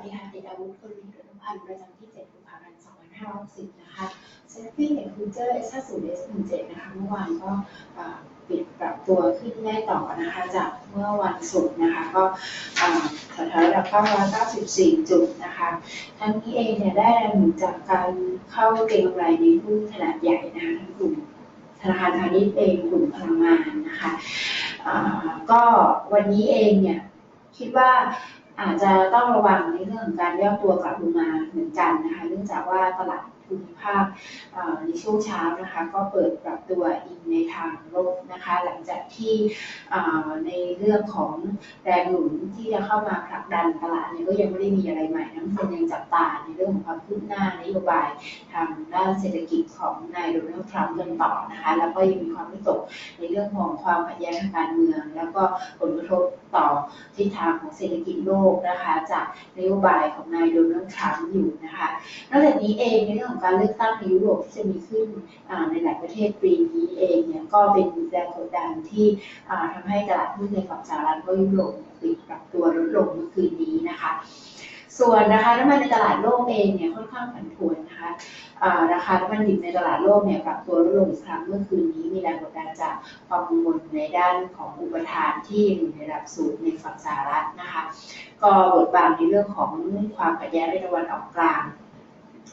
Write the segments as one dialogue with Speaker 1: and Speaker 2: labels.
Speaker 1: สดีค่ะติดอาวุธคนลินรุพันธ์ประจำที่7กุมภาพันธ์ 2560 นะคะเซฟฟี่ในคูเจอร์ S0S17 นะคะเมื่อวานก็ปิดปรับตัวขึ้นได้ต่อนะคะจากเมื่อวันศุกร์นะคะก็แถวๆระดับ994 จุดนะคะทั้งนี้เองเนี่ยได้แรงหนุนจากการเข้าเก็งกำไรในหุ้นขนาดใหญ่นะคะทั้งกลุ่มธนาคารพาณิชย์เองกลุ่มพลังงานนะคะก็วันนี้เองเนี่ยคิดว่า อาจจะต้องระวังในเรื่องของการย่อตัวกลับลงมาเหมือนกันนะคะ เนื่องจากว่าตลาด ภูมิภาคในช่วงเช้านะคะก็เปิดปรับตัวอินในทางลบนะคะหลังจากที่ในเรื่องของแรงหนุนที่จะเข้ามาผลักดันตลาดเนี่ยก็ยังไม่ได้มีอะไรใหม่นักคนยังจับตาในเรื่องของความคืบหน้านโยบายทางด้านเศรษฐกิจของนายโดนัลด์ทรัมป์กันต่อนะคะแล้วก็ยังมีความวิตกในเรื่องของความขัดแย้งทางการเมือง แล้วก็ผลกระทบต่อทิศทางของเศรษฐกิจโลกนะคะจากนโยบายของนายโดนัลด์ทรัมป์อยู่นะคะนอกจากนี้เองในเรื่องของการเลือกตั้งในยุโรปที่จะมีขึ้นในหลายประเทศปีนี้เองเนี่ยก็เป็นแรงกดดันที่ทำให้ตลาดหุ้นในฝั่งสหรัฐก็ยุโรปปิดปรับตัวลดลงเมื่อคืนนี้นะคะ ส่วนราคาน้ำมันในตลาดโลกเองเนี่ยค่อนข้างผันผวนนะคะราคาน้ำมันดิบในตลาดโลกเนี่ยปรับตัวลดลงอีกครั้งเมื่อคืนนี้มีแรงกดดันจากความกังวลในด้านของอุปทานที่อยู่ในระดับสูงในฝั่งสหรัฐนะคะ ก็บทบาทในเรื่องของความขัดแย้งในตะวันออกกลาง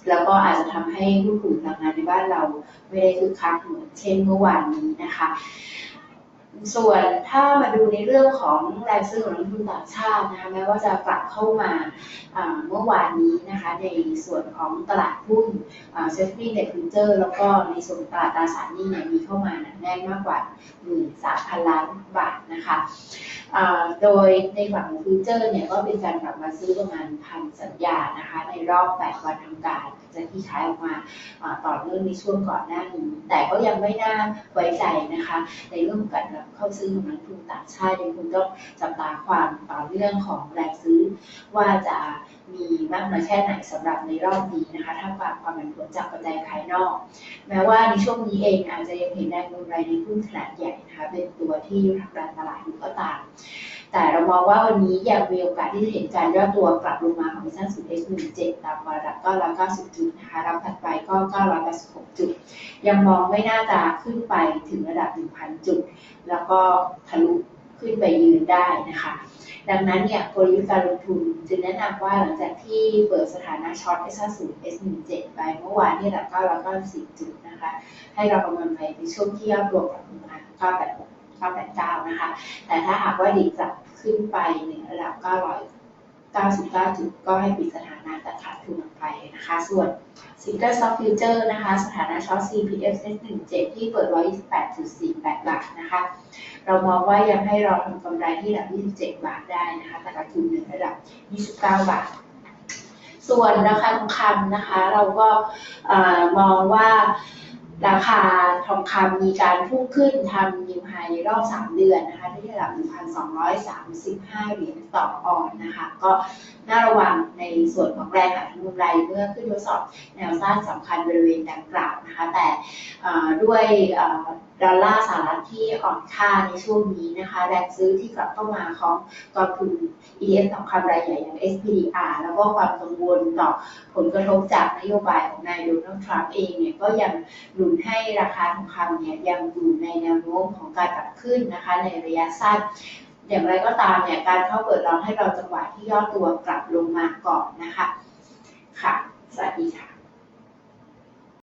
Speaker 1: แล้วก็อาจจะทำให้หุ้นกลุ่มพลังงานในบ้านเราไม่ได้คึกคักเหมือนเช่นเมื่อวานนี้นะคะ ส่วนถ้ามาดูในเรื่องของแรงซื้อของนักทุนต่างชาตินะคะแม้ว่าจะกลับเข้ามาเมื่อวานนี้นะคะในส่วนของตลาดหุ้นเซฟตี้เน็ตฟิวเจอร์แล้วก็ในส่วนตลาดตราสารหนี้เนี่ยมีเข้ามาแน่นมากกว่า 13,000 ล้านบาท นะคะโดยในฝั่งของฟิวเจอร์เนี่ยก็เป็นการกลับมาซื้อประมาณพันสัญญานะคะ ในรอบ 8 วันทำการจะที่ขายออกมาต่อเนื่องในช่วงก่อนหน้านี้แต่ก็ยังไม่น่าไว้ใจนะคะ ในเรื่องของการเข้าซื้อของนักทุนต่างชาติยังคงต้องจับตาความต่อเรื่องของแรงซื้อว่าจะ มีมากน้อยแค่ไหนสำหรับในรอบนี้นะคะถ้าความความผันผวนจากปัจจัยภายนอก แม้ว่าในช่วงนี้เองอาจจะยังเห็นแรงกำไรในหุ้นขนาดใหญ่นะคะเป็นตัวที่ผลักดันตลาดอยู่ก็ตาม แต่เรามองว่าวันนี้ยังมีโอกาสที่จะเห็นการย่อตัวกลับลงมาของมิชั่นสุด S17 ตามระดับ990จุดนะคะรับถัดไปก็986จุด ยังมองไม่น่าจะขึ้นไปถึงระดับ1,000จุด แล้วก็ทะลุ ขึ้นไปยืนได้นะคะ ดังนั้นเนี่ยกลยุทธ์การลงทุนจึงแนะนำว่าหลังจากที่เปิดสถานะช็อต S50 S17 ไปเมื่อวานที่ระดับ994 จุดนะคะ ให้เราประเมินไปในช่วงที่ยอดรวกลับลงมา986 989 นะคะ แต่ถ้าหากว่าดีกลับขึ้นไปในระดับ 999 จุดก็ให้ปิดสถานะแตัดขาดทุนไปนะคะ ส่วนซิงเกิลซ็อฟฟิวเจอร์นะคะ สถานะช็อต CPF S17 ที่เปิด 128.48 บาทนะคะ เรามองว่ายังให้เราทำกำไรที่ระดับ 27 บาทได้นะคะ แต่ขาดทุนในระดับ 29 บาทส่วนราคาทองคำนะคะ เราก็มองว่า ราคาทองคำมีการพุ่งขึ้นทำนิวไฮในรอบ 3 เดือนนะคะที่ระดับ 1,235 เหรียญต่อออนนะคะ ก็น่าระวังในส่วนของแรงหักกำไรเมื่อขึ้นทดสอบแนวต้านสำคัญบริเวณดังกล่าว นะคะแต่ด้วยดอลลาร์สหรัฐที่อ่อนค่าในช่วงนี้นะคะแรงซื้อที่กลับเข้ามาของกองทุน ES สำคัญรายใหญ่อย่าง SPDR แล้วก็ความกังวลต่อผลกระทบจากนโยบายของนายโดนัลด์ทรัมป์เองเนี่ยก็ยังหนุนให้ราคาทองคำเนี่ยยังอยู่ในแนวโน้มของการปรับขึ้นนะคะในระยะสั้นอย่างไรก็ตามเนี่ยการเข้าเปิดร้องให้เราจังหวะที่ย่อตัวกลับลงมาก่อนนะคะ ค่ะ สวัสดีค่ะ